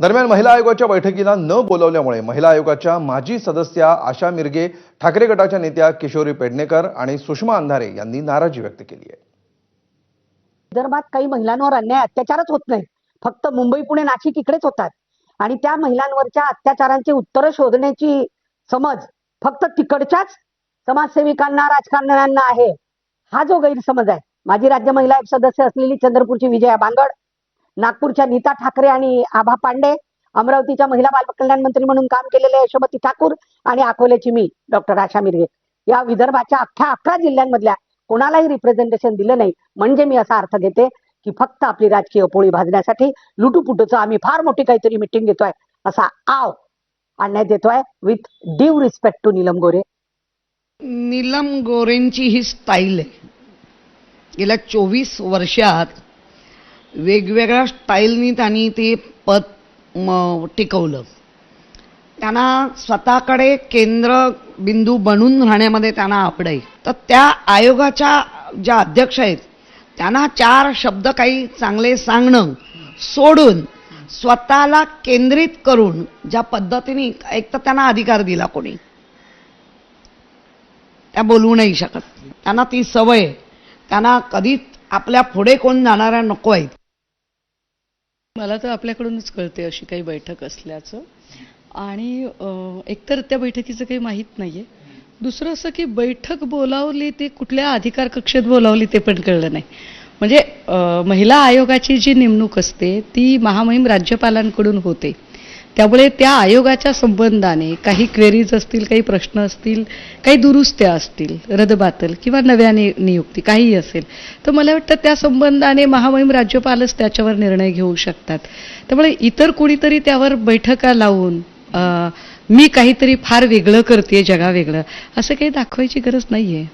दरम्यान महिला आयोगाच्या बैठकीला न बोलवल्यामुळे महिला आयोगाच्या माजी सदस्या आशा मिरगे ठाकरे गटाच्या नेत्या किशोरी पेडणेकर आणि सुषमा अंधारे यांनी नाराजी व्यक्त केली आहे. विदर्भात काही महिलांवर अन्याय अत्याचारच होत नाही. फक्त मुंबई पुणे नाशिक इकडेच होतात. आणि त्या महिलांवरच्या अत्याचारांची उत्तरं शोधण्याची समज फक्त तिकडच्याच समाजसेविकांना राजकारण्यांना आहे. हा जो गैरसमज आहे. माझी राज्य महिला सदस्य असलेली चंद्रपूरची विजया बांगड नागपूरच्या नीता ठाकरे आणि आभा पांडे अमरावतीच्या महिला बालकल्याण मंत्री म्हणून काम केलेले यशोमती ठाकूर आणि अकोल्याची मी डॉक्टर आशा मिरगे. या विदर्भाच्या अख्ख्या अकरा जिल्ह्यांमधल्या कोणालाही रिप्रेझेंटेशन दिलं नाही. म्हणजे मी असा अर्थ घेते की फक्त आपली राजकीय पोळी भाजण्यासाठी लुटूपुटूचं आम्ही फार मोठी काहीतरी मिटिंग घेतोय असा आव आणण्यात येतोय with due respect to Neelam Gore. Neelam गोरेंची ही स्टाईल आहे. गेल्या चोवीस वर्षात वेगवेगळ्या स्टाईलनी त्यांनी ते पद म, टिकवलं. त्यांना स्वतःकडे केंद्र बिंदू बनून राहण्यामध्ये त्यांना आवड आहे तर त्या आयोगाच्या ज्या अध्यक्ष आहेत त्यांना चार शब्द काही चांगले सांगणं सोडून स्वतःला केंद्रित करून ज्या पद्धतीने एक तर त्यांना अधिकार दिला कोणी. त्या बोलवू नाही शकत. त्यांना ती सवय त्यांना कधीच आपल्या पुढे कोण जाणाऱ्या नको आहेत. मला तर आपल्याकडूनच कळते अशी काही बैठक असल्याचं. आणि एकतर त्या बैठकीचं काही माहीत नाही आहे दुसरं असं की बैठक बोलावली ते कुठल्या अधिकार कक्षेत बोलावली ते पण कळलं नाही. म्हणजे महिला आयोगाची जी नेमणूक असते ती महामहिम राज्यपालांकडून होते. त्यामुळे त्या आयोगाच्या संबंधाने काही क्वेरीज असतील काही प्रश्न असतील काही दुरुस्त्या असतील रदबातल किंवा नव्याने नियुक्ती काहीही असेल तर मला वाटतं त्या संबंधाने महामहिम राज्यपालच त्याच्यावर निर्णय घेऊ शकतात. त्यामुळे इतर कोणीतरी त्यावर बैठका लावून मी काहीतरी फार वेगळं करते जगा वेगळं असं काही दाखवायची गरज नाहीये.